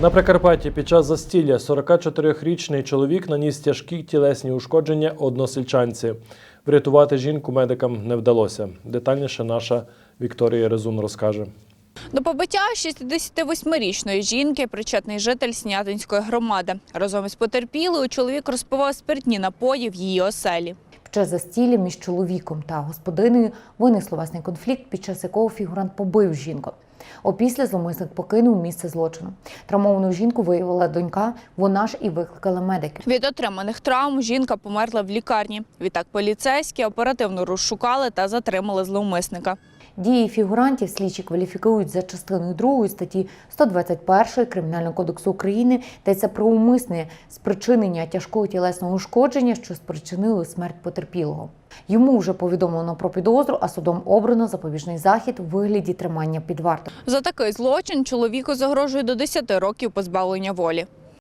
На Прикарпатті під час застілля 44-річний чоловік наніс тяжкі тілесні ушкодження односельчанці. Врятувати жінку медикам не вдалося. Детальніше наша Вікторія Резун розкаже. До побиття 68-річної жінки причетний житель Снятинської громади. Разом із потерпілою чоловік розпивав спиртні напої в її оселі. Під за стілі між чоловіком та господинею виник словесний конфлікт, під час якого фігурант побив жінку. Опісля зломисник покинув місце злочину. Травмовану жінку виявила донька, вона ж і викликала медиків. Від отриманих травм жінка померла в лікарні. Відтак поліцейські оперативно розшукали та затримали зловмисника. Дії фігурантів слідчі кваліфікують за частиною 2 статті 121 Кримінального кодексу України, йдеться про умисне спричинення тяжкого тілесного ушкодження, що спричинило смерть потерпілого. Йому вже повідомлено про підозру, а судом обрано запобіжний захід у вигляді тримання під вартою. За такий злочин чоловіку загрожує до 10 років позбавлення волі.